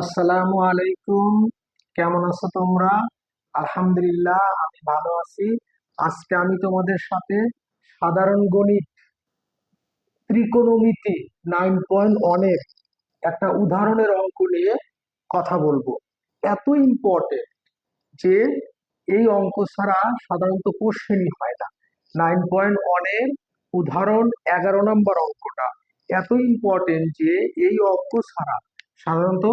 আসসালামু আলাইকুম। কেমন আছো তোমরা? আলহামদুলিল্লাহ, আমি ভালো আছি। আজকে আমি তোমাদের সাথে সাধারণ গণিত, ত্রিকোণমিতি, নাইন পয়েন্ট ওয়ানের একটা উদাহরণের অঙ্ক নিয়ে কথা বলব। এত ইম্পর্টেন্ট যে এই অঙ্ক ছাড়া সাধারণত কোশ্চেনই হয় না। নাইন পয়েন্ট ওয়ানের উদাহরণ এগারো নম্বর অঙ্কটা। এত ইম্পর্টেন্ট যে এই অঙ্ক ছাড়া সাধারণত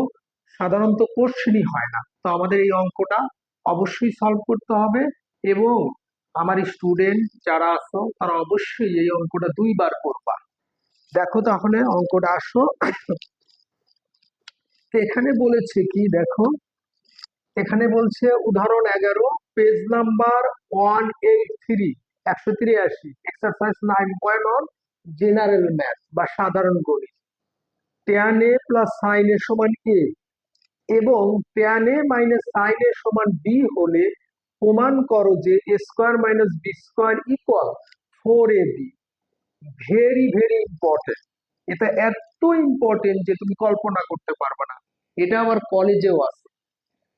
সাধারণত কোশ্চেনই হয় না। তো আমাদের এই অঙ্কটা অবশ্যই সলভ করতে হবে এবং আমার স্টুডেন্ট যারা আসো তারা অবশ্যই এই অঙ্কটা দুইবার করবা। দেখো তাহলে অঙ্কটা আসো। এখানে বলেছে কি, দেখো, এখানে বলছে উদাহরণ এগারো page number one eight three একশো তিরাশি exercise nine point one general math বা সাধারণ গণিত। Tan A plus sine A সমান এ এবং tan A minus sine A সমান বি হলে প্রমাণ করো যে A square minus B square equal four A B very very important এটা এত ইম্পর্টেন্ট যে তুমি কল্পনা করতে পারবে না। এটা আমার কলেজেও আছে।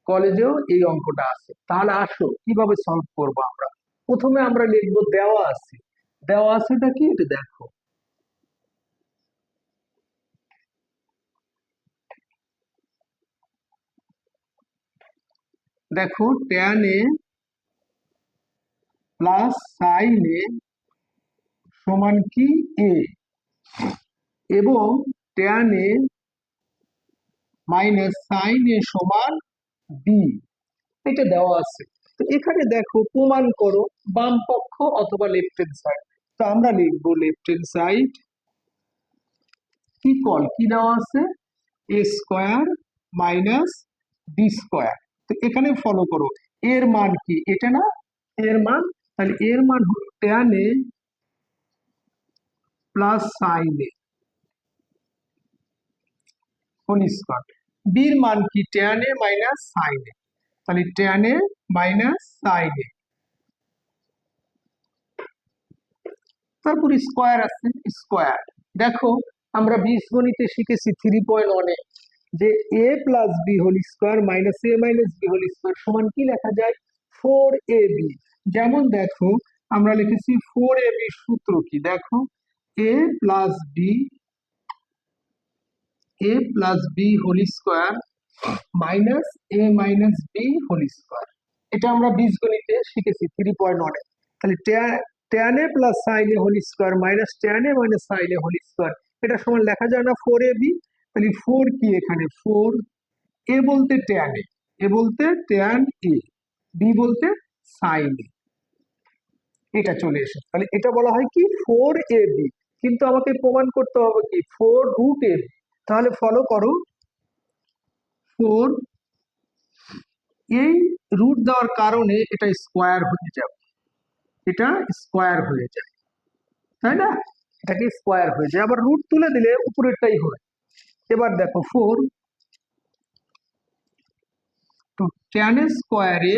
কলেজেও এই অঙ্কটা আছে। তাহলে আসো, কীভাবে সলভ করব আমরা? প্রথমে আমরা লিখব দেওয়া আছে। দেওয়া আছেটা কি? এটা দেখো। দেখো tan A plus sine A সমান কি এ এবং tan A minus sine A সমান বি এটা দেওয়া আছে। তো এখানে দেখো প্রমাণ করো বাম পক্ষ অথবা লেফট হ্যান্ড সাইড তো আমরা লিখব লেফট হ্যান্ড সাইড কি কল কি দেওয়া আছে? A square minus B square তো এখানে ফলো করো। এর মান কি? এটা না? এর মান? তাহলে এর মান হলো tan A plus sine A বির মান কি? Tan A minus sine A তাহলে tan A minus sine A তারপর স্কোয়ার আছে স্কোয়ার দেখো, আমরা বীজগণিতে শিখেছি থ্রি পয়েন্ট ওয়ানে যে A plus B whole square minus A minus B whole square সমান কি লেখা যায়? ফোর এ বি যেমন দেখো, আমরা লিখেছি ফোর এ বি সূত্র কি? দেখো A plus B A plus B whole square minus A minus B whole square এটা আমরা বীজগণিতে শিখেছি থ্রি পয়েন্ট ওয়ানে তাহলে tan A plus sine A whole square minus tan A minus sine A whole square এটা সমান লেখা যায় না ফোর এ বি তাহলে ফোর কি এখানে? ফোর এ বলতে ট্যান এ এ বলতে ট্যান এ বি বলতে সাইন এ এটা চলে এসে তাহলে এটা বলা হয় কি? ফোর এ বি কিন্তু আমাকে প্রমাণ করতে হবে কি? ফোর রুট এ বি তাহলে ফলো করো। ফোর এই রুট দেওয়ার কারণে এটা স্কোয়ার হয়ে যাবে। এটা স্কোয়ার হয়ে যায়। তাই না? এটাকে স্কোয়ার হয়ে যায়। আবার রুট তুলে দিলে উপরেরটাই হয়। এবার দেখো ফোর তো ট্যান স্কোয়ারে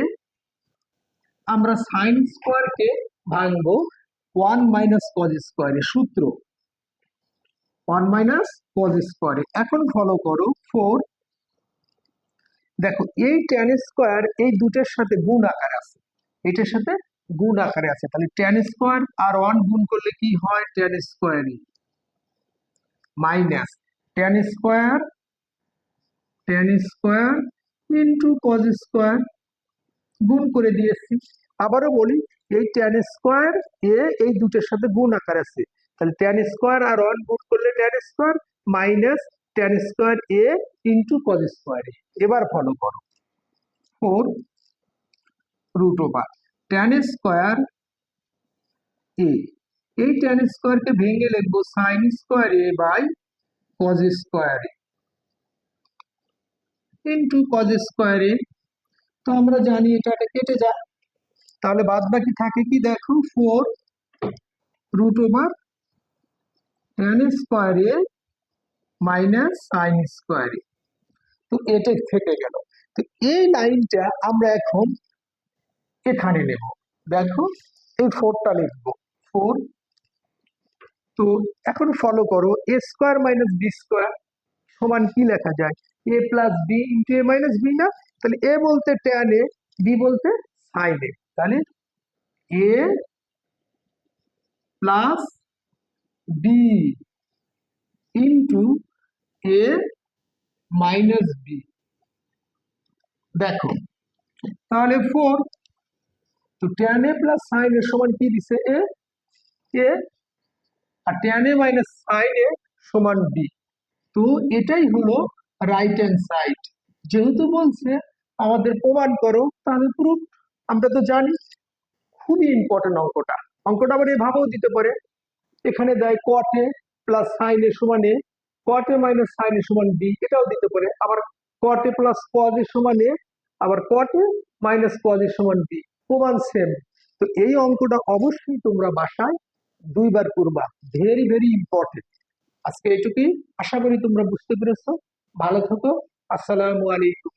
আমরা সাইন স্কোয়ারকে ভাঙবো ওয়ান মাইনাস কজ স্কোয়ারে সূত্র। ওয়ান মাইনাস কজ স্কোয়ারে এখন ফলো করো ফোর দেখো এই ট্যান স্কোয়ার এই দুটোর সাথে গুণ আকারে আছে। এটার সাথে গুণ আকারে আছে। তাহলে ট্যান স্কোয়ার আর ওয়ান গুণ করলে কি হয়? Tan স্কোয়ারই minus tan square tan square into cos square গুণ করে দিয়েছি। আবারও বলি, এই ট্যান স্কোয়ার এ এই দুটোর সাথে গুণ আকার আছে। তাহলে ট্যান স্কোয়ার আর ওয়ান গুণ করলে tan square minus tan square A into cos square A এবার ফলো করো। Four root over tan square A এই ট্যান স্কোয়ারকে ভেঙে লিখব sine square A by square A into cos square A তো আমরা জানি এটা এটা কেটে যায় তাহলে বাদ বাকি থাকে কি? দেখো four root over tan square A minus sine square তো এটা থেকে গেল। তো এই লাইনটা আমরা এখন এখানে নেব। দেখো, এই ফোরটা লিখব। ফোর তো এখন ফলো করো A square minus B square সমান কি লেখা যায়? A plus B into A minus B না? তাহলে এ বলতে ট্যান এ বি বলতে সাইন এ তাহলে A plus B into A minus B দেখো, তাহলে ফোর তো ট্যান এ প্লাস সাইন এর সমান কি দিছে? A A R tan A minus sine A সমান বি তো এটাই হলো রাইট হ্যান্ড সাইড যেহেতু বলছে, আমাদের প্রমাণ করো, তাহলে প্রুফ আমরা তো জানি খুবই ইম্পর্টেন্ট অঙ্কটা। অঙ্কটা আবার এভাবেও দিতে পারে। এখানে দেয় কট প্লাস সাইন এ সমান এ কট মাইনাস সাইন এ সমান বি এটাও দিতে পারে। আবার কট প্লাস কজ এ সমান এ আবার কট মাইনাস কজ এ সমান বি প্রমাণ সেম তো এই অঙ্কটা অবশ্যই তোমরা বাসায় দুইবার করবা। ভেরি ভেরি ইম্পর্টেন্ট আজকে এটুকুই। আশা করি তোমরা বুঝতে পেরেছ। ভালো থাকো। আসসালামু আলাইকুম।